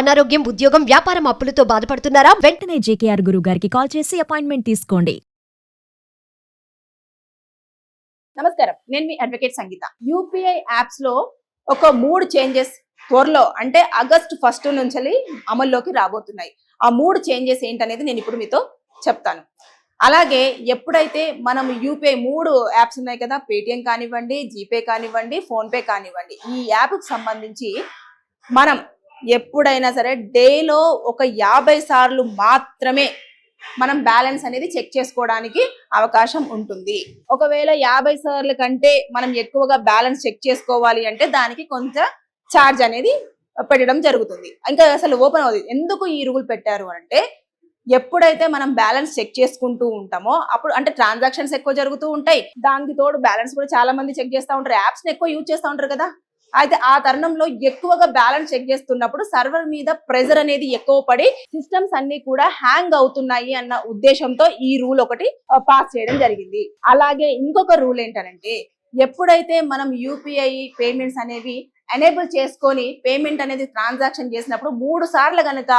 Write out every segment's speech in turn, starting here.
అనారోగ్యం ఉద్యోగం వ్యాపారం అప్పులతో బాధపడుతున్నారా? వెంటనే జేకేఆర్ గురువు గారికి కాల్ చేసి అపాయింట్మెంట్ తీసుకోండి. నమస్కారం. నేను మీ అడ్వకేట్ సంగీత. యూపీఐ యాప్స్లో ఒక మూడు చేంజెస్ త్వరలో అంటే ఆగస్ట్ ఫస్ట్ నుంచి అమల్లోకి రాబోతున్నాయి. ఆ మూడు చేంజెస్ ఏంటనేది నేను ఇప్పుడు మీతో చెప్తాను. అలాగే ఎప్పుడైతే మనం యూపీఐ మూడు యాప్స్ ఉన్నాయి కదా పేటిఎం కానివ్వండి జీపే కానివ్వండి ఫోన్పే కానివ్వండి ఈ యాప్కి సంబంధించి మనం ఎప్పుడైనా సరే డేలో ఒక యాభై సార్లు మాత్రమే మనం బ్యాలెన్స్ అనేది చెక్ చేసుకోవడానికి అవకాశం ఉంటుంది. ఒకవేళ యాభై సార్ల కంటే మనం ఎక్కువగా బ్యాలెన్స్ చెక్ చేసుకోవాలి అంటే దానికి కొంత ఛార్జ్ అనేది పెట్టడం జరుగుతుంది. ఇంకా అసలు ఓపెన్ అవుతుంది ఎందుకు ఈ రూల్ పెట్టారు అంటే ఎప్పుడైతే మనం బ్యాలెన్స్ చెక్ చేసుకుంటూ ఉంటామో అప్పుడు అంటే ట్రాన్సాక్షన్స్ ఎక్కువ జరుగుతూ ఉంటాయి. దానికి తోడు బ్యాలెన్స్ కూడా చాలా మంది చెక్ చేస్తూ ఉంటారు. యాప్స్ ఎక్కువ యూజ్ చేస్తూ ఉంటారు కదా. అయితే ఆ తరుణంలో ఎక్కువగా బ్యాలెన్స్ చెక్ చేస్తున్నప్పుడు సర్వర్ మీద ప్రెజర్ అనేది ఎక్కువ పడి సిస్టమ్స్ అన్ని కూడా హ్యాంగ్ అవుతున్నాయి అన్న ఉద్దేశంతో ఈ రూల్ ఒకటి పాస్ చేయడం జరిగింది. అలాగే ఇంకొక రూల్ ఏంటంటే ఎప్పుడైతే మనం యూపీఐ పేమెంట్స్ అనేవి ఎనేబుల్ చేసుకొని పేమెంట్ అనేది ట్రాన్సాక్షన్ చేసినప్పుడు మూడు సార్లు కనుక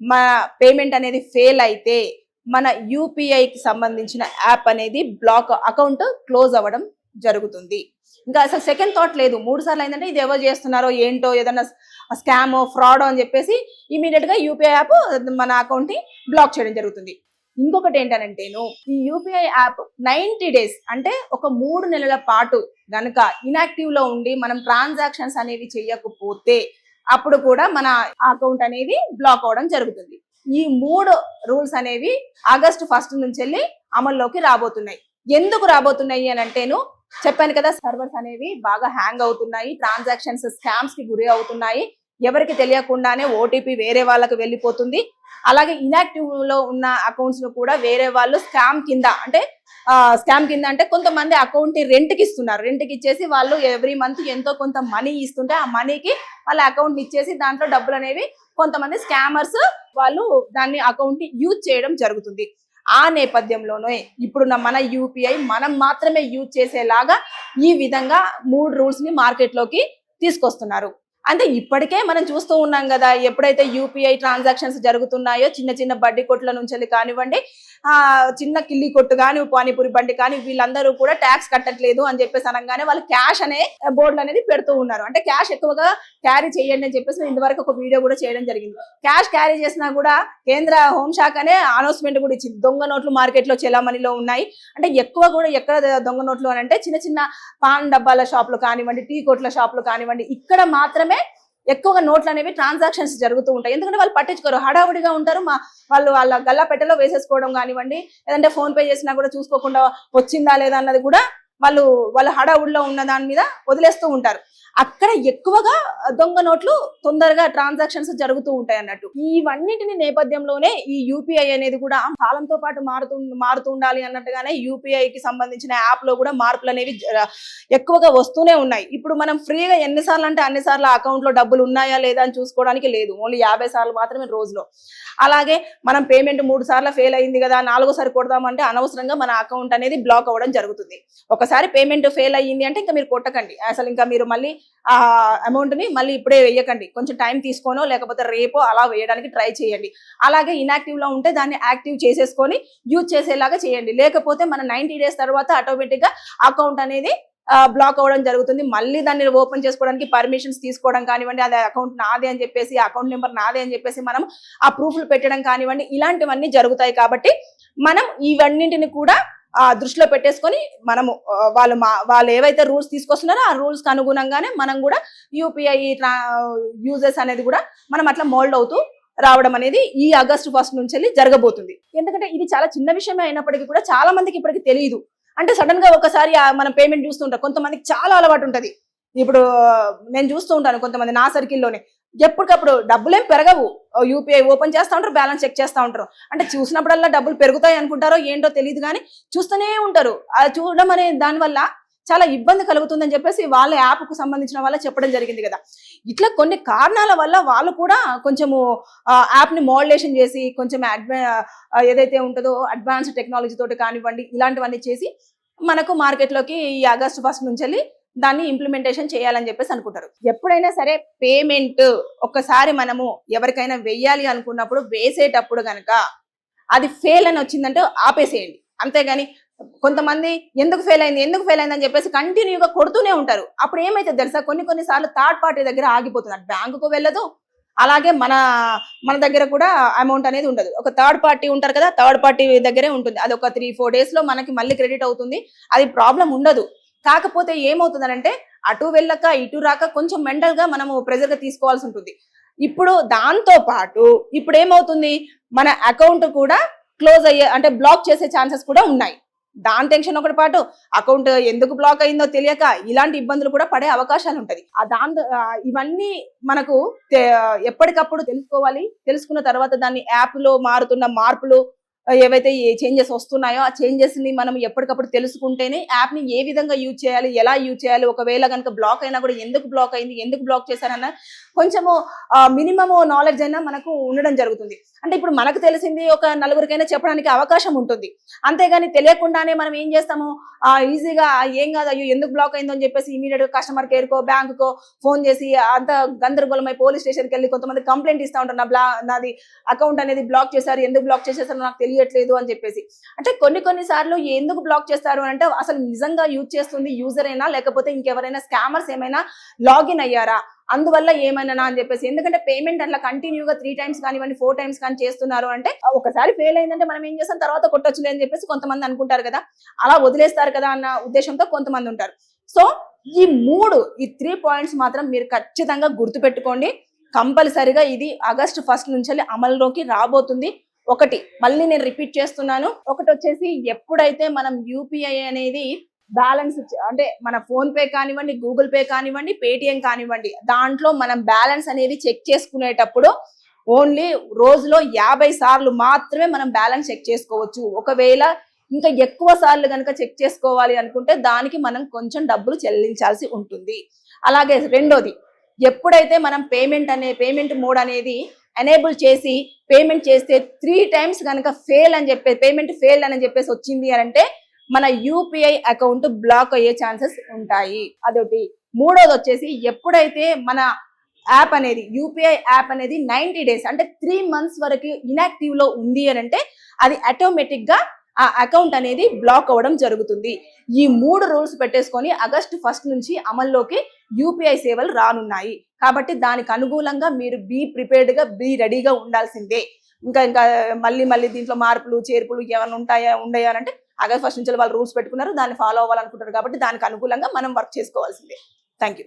మన పేమెంట్ అనేది ఫెయిల్ అయితే మన యూపీఐకి సంబంధించిన యాప్ అనేది బ్లాక్ అకౌంట్ క్లోజ్ అవ్వడం జరుగుతుంది. ఇంకా అసలు సెకండ్ థాట్ లేదు. మూడు సార్లు అయిందంటే ఇది ఎవరు చేస్తున్నారో ఏంటో ఏదన్నా స్కామ్ ఫ్రాడ్ అని చెప్పేసి ఇమీడియట్గా యూపీఐ యాప్ మన అకౌంట్ని బ్లాక్ చేయడం జరుగుతుంది. ఇంకొకటి ఏంటనంటేను ఈ యూపీఐ యాప్ నైన్టీ డేస్ అంటే ఒక మూడు నెలల పాటు గనుక ఇనాక్టివ్లో ఉండి మనం ట్రాన్సాక్షన్స్ అనేవి చేయకపోతే అప్పుడు కూడా మన అకౌంట్ అనేది బ్లాక్ అవడం జరుగుతుంది. ఈ మూడు రూల్స్ అనేవి ఆగస్ట్ ఫస్ట్ నుంచి వెళ్ళి అమల్లోకి రాబోతున్నాయి. ఎందుకు రాబోతున్నాయి అని అంటేను చెప్పాను కదా సర్వర్స్ అనేవి బాగా హ్యాంగ్ అవుతున్నాయి ట్రాన్సాక్షన్స్ స్కామ్స్కి గురి అవుతున్నాయి. ఎవరికి తెలియకుండానే ఓటీపీ వేరే వాళ్ళకి వెళ్ళిపోతుంది. అలాగే ఇనాక్టివ్లో ఉన్న అకౌంట్స్ను కూడా వేరే వాళ్ళు స్కామ్ కింద అంటే స్కామ్ కింద అంటే కొంతమంది అకౌంట్ని రెంట్కి ఇస్తున్నారు. రెంట్కి ఇచ్చేసి వాళ్ళు ఎవ్రీ మంత్ ఎంతో కొంత మనీ ఇస్తుంటే ఆ మనీకి వాళ్ళ అకౌంట్ ఇచ్చేసి దాంట్లో డబ్బులు అనేవి కొంతమంది స్కామర్స్ వాళ్ళు దాన్ని అకౌంట్ని యూజ్ చేయడం జరుగుతుంది. ఆ నేపథ్యంలోనే ఇప్పుడున్న మన యూపీఐ మనం మాత్రమే యూజ్ చేసేలాగా ఈ విధంగా మూడు రూల్స్ని మార్కెట్లోకి తీసుకొస్తున్నారు. అంటే ఇప్పటికే మనం చూస్తూ ఉన్నాం కదా ఎప్పుడైతే యూపీఐ ట్రాన్సాక్షన్స్ జరుగుతున్నాయో చిన్న చిన్న బడ్డీ కొట్ల నుంచి కానివ్వండి చిన్న కిల్లి కొట్టు కానీ పానీపూరి బండి కానీ వీళ్ళందరూ కూడా ట్యాక్స్ కట్టట్లేదు అని చెప్పేసి అనగానే వాళ్ళు క్యాష్ అనే బోర్డులు అనేది పెడుతూ ఉన్నారు. అంటే క్యాష్ ఎక్కువగా క్యారీ చేయండి అని చెప్పేసి ఇంతవరకు ఒక వీడియో కూడా చేయడం జరిగింది. క్యాష్ క్యారీ చేసినా కూడా కేంద్ర హోంశాఖనే అనౌన్స్మెంట్ కూడా ఇచ్చింది. దొంగ నోట్లు మార్కెట్లో చెలామణిలో ఉన్నాయి. అంటే ఎక్కువ కూడా ఎక్కడ దొంగ నోట్లు అని అంటే చిన్న చిన్న పాన్ డబ్బాల షాపులు కానివ్వండి టీ కొట్ల షాపులు కానివ్వండి ఇక్కడ మాత్రమే ఎక్కువగా నోట్లు అనేవి ట్రాన్సాక్షన్స్ జరుగుతూ ఉంటాయి. ఎందుకంటే వాళ్ళు పట్టించుకోరు. హడావుడిగా ఉంటారు. మా వాళ్ళు వాళ్ళ గల్లా పెట్టెలో వేసేసుకోవడం కానివ్వండి లేదంటే ఫోన్ పే చేసినా కూడా చూసుకోకుండా వచ్చిందా లేదా అన్నది కూడా వాళ్ళు వాళ్ళ హడావుడిలో ఉన్న దాని మీద వదిలేస్తూ ఉంటారు. అక్కడ ఎక్కువగా దొంగ నోట్లు తొందరగా ట్రాన్సాక్షన్స్ జరుగుతూ ఉంటాయి అన్నట్టు. ఇవన్నిటిని నేపథ్యంలోనే ఈ యూపీఐ అనేది కూడా కాలంతో పాటు మారుతూ మారుతూ ఉండాలి అన్నట్టుగానే యూపీఐ కి సంబంధించిన యాప్లో కూడా మార్పులు అనేవి జ- ఎక్కువగా వస్తూనే ఉన్నాయి. ఇప్పుడు మనం ఫ్రీగా ఎన్నిసార్లు అంటే అన్నిసార్లు అకౌంట్లో డబ్బులు ఉన్నాయా లేదా అని చూసుకోవడానికి లేదు. ఓన్లీ యాభై సార్లు మాత్రమే రోజులో. అలాగే మనం పేమెంట్ మూడు సార్లు ఫెయిల్ అయింది కదా నాలుగోసారి కొడదామంటే అనవసరంగా మన అకౌంట్ అనేది బ్లాక్ అవ్వడం జరుగుతుంది. ఒకసారి పేమెంట్ ఫెయిల్ అయ్యింది అంటే ఇంకా మీరు కొట్టకండి. అసలు ఇంకా మీరు మళ్ళీ ఆ అమౌంట్ని మళ్ళీ ఇప్పుడే వేయకండి. కొంచెం టైం తీసుకోనో లేకపోతే రేపో అలా వేయడానికి ట్రై చేయండి. అలాగే ఇన్యాక్టివ్లో ఉంటే దాన్ని యాక్టివ్ చేసేసుకొని యూజ్ చేసేలాగా చేయండి. లేకపోతే మన నైన్టీ డేస్ తర్వాత ఆటోమేటిక్గా అకౌంట్ అనేది బ్లాక్ అవ్వడం జరుగుతుంది. మళ్ళీ దాన్ని ఓపెన్ చేసుకోవడానికి పర్మిషన్స్ తీసుకోవడం కానివ్వండి అది అకౌంట్ నాదే అని చెప్పేసి అకౌంట్ నెంబర్ నాదే అని చెప్పేసి మనం ఆ ప్రూఫ్లు పెట్టడం కానివ్వండి ఇలాంటివన్నీ జరుగుతాయి కాబట్టి మనం ఇవన్నింటిని కూడా ఆ దృష్టిలో పెట్టేసుకొని మనము వాళ్ళు మా వాళ్ళు ఏవైతే రూల్స్ తీసుకొస్తున్నారో ఆ రూల్స్కి అనుగుణంగానే మనం కూడా యూపీఐ యూజెస్ అనేది కూడా మనం అట్లా మోల్డ్ అవుతూ రావడం అనేది ఈ ఆగస్టు ఫస్ట్ నుంచి వెళ్ళి జరగబోతుంది. ఎందుకంటే ఇది చాలా చిన్న విషయమే అయినప్పటికీ కూడా చాలా మందికి ఇప్పటికి తెలియదు అంటే సడన్గా ఒకసారి మనం పేమెంట్ చూస్తుంటాం. కొంతమందికి చాలా అలవాటు ఉంటుంది. ఇప్పుడు నేను చూస్తూ ఉంటాను కొంతమంది నా సర్కిల్లోనే. ఎప్పటికప్పుడు డబ్బులేం పెరగవు. యూపీఐ ఓపెన్ చేస్తూ ఉంటారు బ్యాలెన్స్ చెక్ చేస్తూ ఉంటారు. అంటే చూసినప్పుడల్లా డబ్బులు పెరుగుతాయి అనుకుంటారో ఏంటో తెలియదు కానీ చూస్తూనే ఉంటారు. అది చూడడం అనే దానివల్ల చాలా ఇబ్బంది కలుగుతుందని చెప్పేసి వాళ్ళ యాప్కు సంబంధించిన వాళ్ళ చెప్పడం జరిగింది కదా. ఇట్లా కొన్ని కారణాల వల్ల వాళ్ళు కూడా కొంచెము యాప్ని మోడలేషన్ చేసి కొంచెం అడ్వా ఏదైతే ఉంటుందో అడ్వాన్స్ టెక్నాలజీ తోటి కానివ్వండి ఇలాంటివన్నీ చేసి మనకు మార్కెట్లోకి ఈ ఆగస్టు ఫస్ట్ నుంచి వెళ్ళి దాన్ని ఇంప్లిమెంటేషన్ చేయాలని చెప్పేసి అనుకుంటారు. ఎప్పుడైనా సరే పేమెంట్ ఒక్కసారి మనము ఎవరికైనా వెయ్యాలి అనుకున్నప్పుడు వేసేటప్పుడు కనుక అది ఫెయిల్ అని వచ్చిందంటే ఆపేసేయండి. అంతేగాని కొంతమంది ఎందుకు ఫెయిల్ అయింది ఎందుకు ఫెయిల్ అయింది అని చెప్పేసి కంటిన్యూగా కొడుతూనే ఉంటారు. అప్పుడు ఏమైతే తెలుసా? కొన్ని కొన్ని సార్లు థర్డ్ పార్టీ దగ్గర ఆగిపోతుంది. అటు బ్యాంకుకు వెళ్ళదు అలాగే మన మన దగ్గర కూడా అమౌంట్ అనేది ఉండదు. ఒక థర్డ్ పార్టీ ఉంటారు కదా థర్డ్ పార్టీ దగ్గరే ఉంటుంది. అది ఒక త్రీ ఫోర్ డేస్లో మనకి మళ్ళీ క్రెడిట్ అవుతుంది. అది ప్రాబ్లం ఉండదు. కాకపోతే ఏమవుతుందనంటే అటు వెళ్ళక ఇటు రాక కొంచెం మెంటల్గా మనము ప్రెజర్గా తీసుకోవాల్సి ఉంటుంది. ఇప్పుడు దాంతో పాటు ఇప్పుడు ఏమవుతుంది? మన అకౌంట్ కూడా క్లోజ్ అయ్యే అంటే బ్లాక్ చేసే ఛాన్సెస్ కూడా ఉన్నాయి. దాని టెన్షన్ ఒకటి పాటు అకౌంట్ ఎందుకు బ్లాక్ అయిందో తెలియక ఇలాంటి ఇబ్బందులు కూడా పడే అవకాశాలు ఉంటది. ఆ దాని ఇవన్నీ మనకు ఎప్పటికప్పుడు తెలుసుకోవాలి. తెలుసుకున్న తర్వాత దాన్ని యాప్లో మారుతున్న మార్పులు ఏవైతే చేంజెస్ వస్తున్నాయో ఆ చేంజెస్ని మనం ఎప్పటికప్పుడు తెలుసుకుంటేనే యాప్ని ఏ విధంగా యూజ్ చేయాలి ఎలా యూజ్ చేయాలి ఒకవేళ కనుక బ్లాక్ అయినా కూడా ఎందుకు బ్లాక్ అయింది ఎందుకు బ్లాక్ చేశారన్న కొంచెము మినిమమ్ నాలెడ్జ్ అయినా మనకు ఉండడం జరుగుతుంది. అంటే ఇప్పుడు మనకు తెలిసింది ఒక నలుగురికైనా చెప్పడానికి అవకాశం ఉంటుంది. అంతేగాని తెలియకుండానే మనం ఏం చేస్తాము? ఆ ఈజీగా ఏం కాదు అయ్యో ఎందుకు బ్లాక్ అయిందో అని చెప్పేసి ఇమీడియట్ కస్టమర్ కేర్ కో బ్యాంక్ కో ఫోన్ చేసి అంత గందరగోళమై పోలీస్ స్టేషన్కి వెళ్ళి కొంతమంది కంప్లైంట్ ఇస్తా ఉంటారు. నా బ్లా నాది అకౌంట్ అనేది బ్లాక్ చేశారు ఎందుకు బ్లాక్ చేసేసారో నాకు తెలియట్లేదు అని చెప్పేసి. అంటే కొన్ని కొన్ని సార్లు ఎందుకు బ్లాక్ చేస్తారు అంటే అసలు నిజంగా యూజ్ చేస్తుంది యూజర్ అయినా లేకపోతే ఇంకెవరైనా స్కామర్స్ ఏమైనా లాగిన్ అయ్యారా? అందువల్ల ఏమైనా అని చెప్పేసి. ఎందుకంటే పేమెంట్ అట్లా కంటిన్యూగా త్రీ టైమ్స్ కానివ్వండి ఫోర్ టైమ్స్ కానీ చేస్తున్నారు అంటే ఒకసారి ఫెయిల్ అయిందంటే మనం ఏం చేస్తాం? తర్వాత కొట్టొచ్చులే అని చెప్పేసి కొంతమంది అనుకుంటారు కదా. అలా వదిలేస్తారు కదా అన్న ఉద్దేశంతో కొంతమంది ఉంటారు. సో ఈ మూడు ఈ త్రీ పాయింట్స్ మాత్రం మీరు ఖచ్చితంగా గుర్తుపెట్టుకోండి. కంపల్సరిగా ఇది ఆగస్ట్ ఫస్ట్ నుంచి అమలులోకి రాబోతుంది. ఒకటి. మళ్ళీ నేను రిపీట్ చేస్తున్నాను. ఒకటి వచ్చేసి ఎప్పుడైతే మనం యూపీఐ అనేది బ్యాలెన్స్ అంటే మన ఫోన్ పే కానివ్వండి గూగుల్ పే కానివ్వండి పేటిఎం కానివ్వండి దాంట్లో మనం బ్యాలెన్స్ అనేది చెక్ చేసుకునేటప్పుడు ఓన్లీ రోజులో యాభై సార్లు మాత్రమే మనం బ్యాలెన్స్ చెక్ చేసుకోవచ్చు. ఒకవేళ ఇంకా ఎక్కువ సార్లు కనుక చెక్ చేసుకోవాలి అనుకుంటే దానికి మనం కొంచెం డబ్బులు చెల్లించాల్సి ఉంటుంది. అలాగే రెండోది ఎప్పుడైతే మనం పేమెంట్ అనే పేమెంట్ మోడ్ అనేది ఎనేబుల్ చేసి పేమెంట్ చేస్తే త్రీ టైమ్స్ కనుక ఫెయిల్ అని చెప్పే పేమెంట్ ఫెయిల్ అని చెప్పేసి వచ్చింది అని అంటే మన యూపీఐ అకౌంట్ బ్లాక్ అయ్యే ఛాన్సెస్ ఉంటాయి. అదొకటి. మూడోది వచ్చేసి ఎప్పుడైతే మన యాప్ అనేది యూపీఐ యాప్ అనేది నైన్టీ డేస్ అంటే త్రీ మంత్స్ వరకు ఇనాక్టివ్లో ఉంది అని అంటే అది ఆటోమేటిక్గా ఆ అకౌంట్ అనేది బ్లాక్ అవ్వడం జరుగుతుంది. ఈ మూడు రూల్స్ పెట్టేసుకొని ఆగస్టు ఫస్ట్ నుంచి అమల్లోకి యూపీఐ సేవలు రానున్నాయి. కాబట్టి దానికి అనుగుణంగా మీరు బీ ప్రిపేర్డ్గా బీ రెడీగా ఉండాల్సిందే. ఇంకా ఇంకా మళ్ళీ మళ్ళీ దీంట్లో మార్పులు చేర్పులు ఏమైనా ఉంటాయా ఉండయా అంటే ఆగస్ట్ ఫస్ట్ నుంచి వాళ్ళు రూల్స్ పెట్టుకున్నారు దాన్ని ఫాలో అవ్వాలనుకుంటారు కాబట్టి దానికి అనుకూలంగా మనం వర్క్ చేసుకోవాల్సిందే. Thank you